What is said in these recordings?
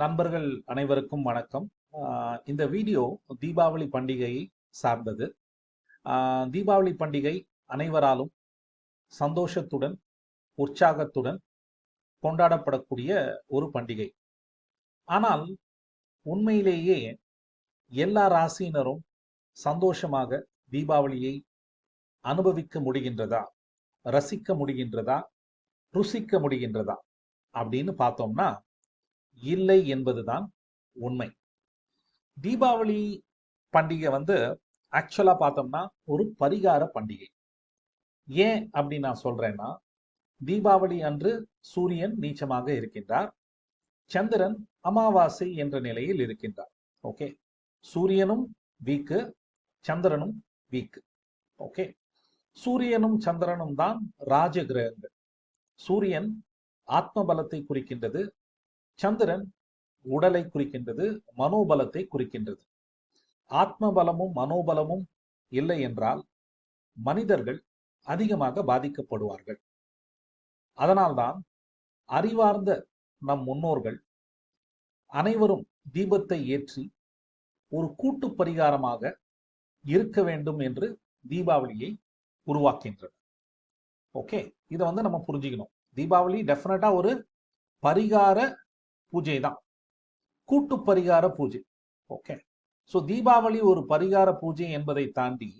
நண்பர்கள் அனைவருக்கும் வணக்கம். இந்த வீடியோ தீபாவளி பண்டிகையை சார்ந்தது. தீபாவளி பண்டிகை அனைவராலும் சந்தோஷத்துடன் உற்சாகத்துடன் கொண்டாடப்படக்கூடிய ஒரு பண்டிகை. ஆனால் உண்மையிலேயே எல்லா ராசியினரும் சந்தோஷமாக தீபாவளியை அனுபவிக்க முடிகின்றதா? ரசிக்க முடிகின்றதா? ருசிக்க முடிகின்றதா? அப்படின்னு பார்த்தோம்னா இல்லை என்பதுதான் உண்மை. தீபாவளி பண்டிகை வந்து ஆக்சுவலா பார்த்தோம்னா ஒரு பரிகார பண்டிகை. ஏன் அப்படி நான் சொல்றேன்னா தீபாவளி அன்று சூரியன் நீச்சமாக இருக்கின்றார். சந்திரன் அமாவாசை என்ற நிலையில் இருக்கின்றார். ஓகே சூரியனும் வீக்கு சந்திரனும் வீக்கு. ஓகே சூரியனும் சந்திரனும் தான் ராஜ கிரகங்கள். சூரியன் ஆத்ம பலத்தை குறிக்கின்றது சந்திரன் உடலை குறிக்கின்றது மனோபலத்தை குறிக்கின்றது. ஆத்ம பலமும் மனோபலமும் இல்லை என்றால் மனிதர்கள் அதிகமாக பாதிக்கப்படுவார்கள். அதனால்தான் அறிவார்ந்த நம் முன்னோர்கள் அனைவரும் தீபத்தை ஏற்றி ஒரு கூட்டு பரிகாரமாக இருக்க வேண்டும் என்று தீபாவளியை உருவாக்கின்றனர். ஓகே இதை வந்து நம்ம புரிஞ்சுக்கணும். தீபாவளி டெஃபினட்டா ஒரு பரிகார பூஜை தான். கூட்டு பரிகார பூஜை. ஓகே ஸோ தீபாவளி ஒரு பரிகார பூஜை என்பதை தாண்டி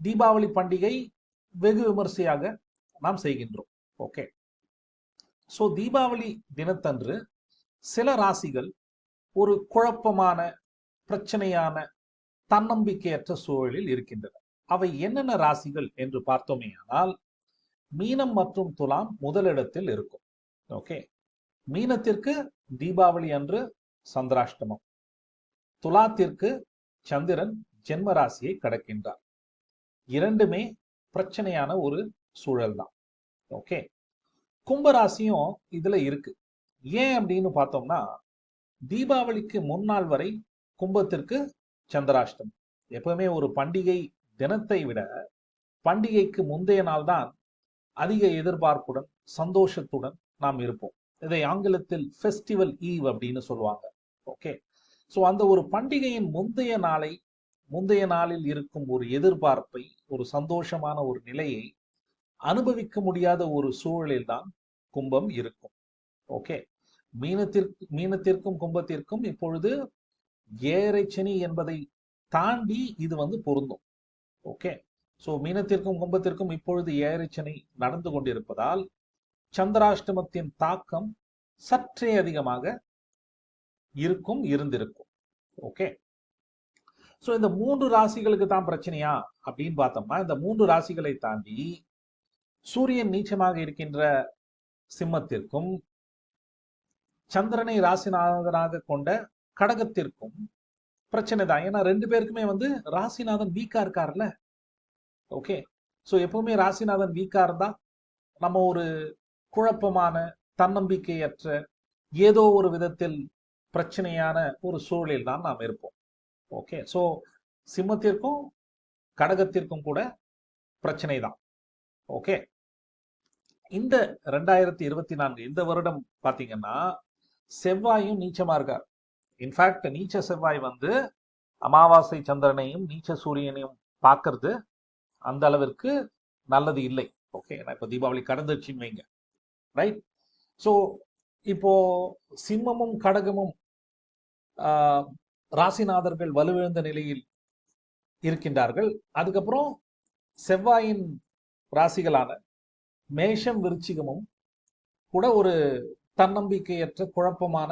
தீபாவளி பண்டிகை வெகு விமர்சையாக நாம் செய்கின்றோம். ஓகே ஸோ தீபாவளி தினத்தன்று சில ராசிகள் ஒரு குழப்பமான பிரச்சனையான தன்னம்பிக்கையற்ற சூழலில் இருக்கின்றன. அவை என்னென்ன ராசிகள் என்று பார்த்தோமேயானால் மீனம் மற்றும் துலாம் முதலிடத்தில் இருக்கும். ஓகே மீனத்திற்கு தீபாவளி அன்று சந்திராஷ்டமம். துலாத்திற்கு சந்திரன் ஜென்ம ராசியை கடக்கின்றார். இரண்டுமே பிரச்சனையான ஒரு சூழல் தான் ஓகே. கும்பராசியும் இதுல இருக்கு. ஏன் அப்படின்னு பார்த்தோம்னா தீபாவளிக்கு முன்னாள் வரை கும்பத்திற்கு சந்திராஷ்டம் எப்பவுமே ஒரு பண்டிகை தினத்தை விட பண்டிகைக்கு முந்தைய நாள் தான் அதிக எதிர்பார்ப்புடன் சந்தோஷத்துடன் நாம் இருப்போம். இதை ஆங்கிலத்தில் ஃபெஸ்டிவல் ஈவ் அப்படின்னு சொல்லுவாங்க. ஓகே ஸோ அந்த ஒரு பண்டிகையின் முந்தைய நாளை முந்தைய நாளில் இருக்கும் ஒரு எதிர்பார்ப்பை ஒரு சந்தோஷமான ஒரு நிலையை அனுபவிக்க முடியாத ஒரு சூழலில் தான் கும்பம் இருக்கும். ஓகே மீனத்திற்கு மீனத்திற்கும் கும்பத்திற்கும் இப்பொழுது ஏரைச்சனி என்பதை தாண்டி இது வந்து பொருந்தும். ஓகே ஸோ மீனத்திற்கும் கும்பத்திற்கும் இப்பொழுது ஏரைச்சனை நடந்து கொண்டிருப்பதால் சந்திராஷ்டமத்தின் தாக்கம் சற்றே அதிகமாக இருக்கும் இருந்திருக்கும். ஓகே ஸோ இந்த மூன்று ராசிகளுக்கு தான் பிரச்சனையா? அப்படின்னு பார்த்தோம்னா இந்த மூன்று ராசிகளை தாண்டி சூரியன் நீச்சமாக இருக்கின்ற சிம்மத்திற்கும் சந்திரனை ராசிநாதனாக கொண்ட கடகத்திற்கும் பிரச்சனை தான். ஏன்னா ரெண்டு பேருக்குமே வந்து ராசிநாதன் வீக்கா இருக்கார்ல. ஓகே ஸோ எப்பவுமே ராசிநாதன் வீக்கா இருந்தா நம்ம ஒரு குழப்பமான தன்னம்பிக்கையற்ற ஏதோ ஒரு விதத்தில் பிரச்சனையான ஒரு சூழலில் தான் நாம் இருப்போம். ஓகே ஸோ சிம்மத்திற்கும் கடகத்திற்கும் கூட பிரச்சனை தான். ஓகே இந்த ரெண்டாயிரத்தி இருபத்தி நான்கு இந்த வருடம் பார்த்தீங்கன்னா செவ்வாயும் நீச்சமா இருக்கார். இன்ஃபேக்ட் நீச்ச செவ்வாய் வந்து அமாவாசை சந்திரனையும் நீச்ச சூரியனையும் பார்க்கறது அந்த அளவிற்கு நல்லது இல்லை. ஓகே ஏன்னா இப்போ தீபாவளி கடந்துச்சுன்னு வைங்க. ரைட் ஸோ இப்போ சிம்மமும் கடகமும் ராசிநாதர்கள் வலுவிழந்த நிலையில் இருக்கின்றார்கள். அதுக்கப்புறம் செவ்வாயின் ராசிகளான மேஷம் விருச்சிகமும் கூட ஒரு தன்னம்பிக்கையற்ற குழப்பமான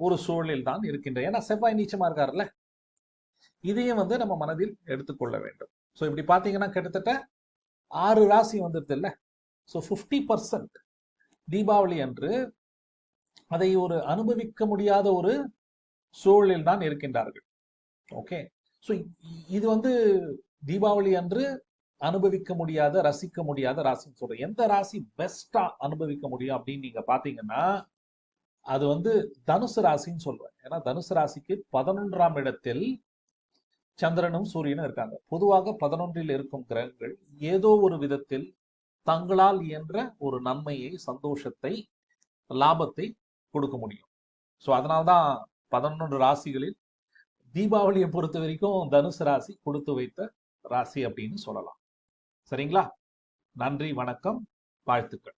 ஒரு சூழலில் தான் இருக்கின்ற ஏன்னா செவ்வாய் நீச்சமா இருக்காருல்ல. இதையும் வந்து நம்ம மனதில் எடுத்துக்கொள்ள வேண்டும். ஸோ இப்படி பார்த்தீங்கன்னா கிட்டத்தட்ட ஆறு ராசி வந்துருது இல்லை ஸோ ஃபிஃப்டி பர்சன்ட் தீபாவளி அன்று அதை ஒரு அனுபவிக்க முடியாத ஒரு சூழலில் தான் இருக்கின்றார்கள். ஓகே ஸோ இது வந்து தீபாவளி அன்று அனுபவிக்க முடியாத ரசிக்க முடியாத ராசின்னு சொல்றேன். எந்த ராசி பெஸ்டா அனுபவிக்க முடியும் அப்படின்னு நீங்க பாத்தீங்கன்னா அது வந்து தனுசு ராசின்னு சொல்றேன். ஏன்னா தனுசு ராசிக்கு பதினொன்றாம் இடத்தில் சந்திரனும் சூரியனும் இருக்காங்க. பொதுவாக பதினொன்றில் இருக்கும் கிரகங்கள் ஏதோ ஒரு விதத்தில் தங்களால் இயன்ற ஒரு நன்மையை சந்தோஷத்தை லாபத்தை கொடுக்க முடியும். ஸோ அதனால்தான் பதினொன்று ராசிகளில் தீபாவளியை பொறுத்த வரைக்கும் தனுசு ராசி கொடுத்து வைத்த ராசி அப்படின்னு சொல்லலாம். சரிங்களா? நன்றி வணக்கம் வாழ்த்துக்கள்.